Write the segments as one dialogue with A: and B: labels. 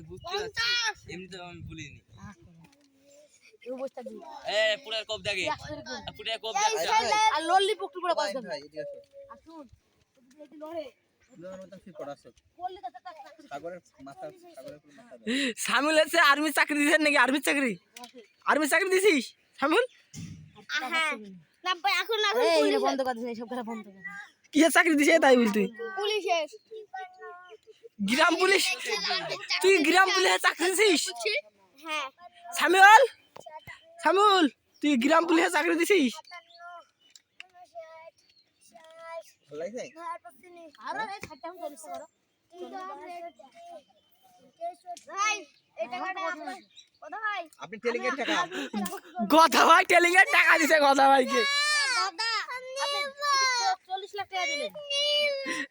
A: বুঝতে পারছি। এমনি তো আমি ভুলিনি। পুরার কোপ দেখে। পুরার কোপ।
B: আর লল্লি আসুন। লড়ে।
C: সামিল হচ্ছে আর্মি চাকরি দিছেন নাকি? আর্মি চাকরি? আর্মি চাকরি দিছিস? সামিল?
D: না এখন না
B: এই রে বন্ধ করে দিছে সব কথা বন্ধ করে
C: কিসের চাকরি দিছে তাই বল তুই
D: পুলিশের।
C: গ্রাম পুলিশ? তুই গ্রাম পুলিশে চাকরি দিছিস?
D: হ্যাঁ
C: সামিউল? সামিউল তুই গ্রাম পুলিশে চাকরি দিছিস? কথা ভাই টেলিং এর টাকা দিছে কথা ভাইকে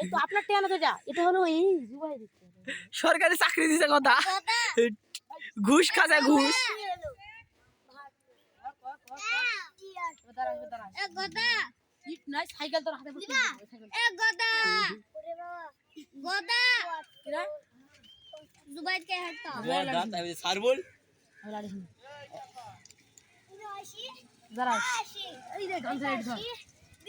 B: এই তো আপনার তো যা এটা হলো এই জুবাই দিচ্ছে।
C: সরকারি চাকরি দিছে কথা। ঘুষ খাচ্ছে ঘুষ।
B: সাইকেল তোর হাতে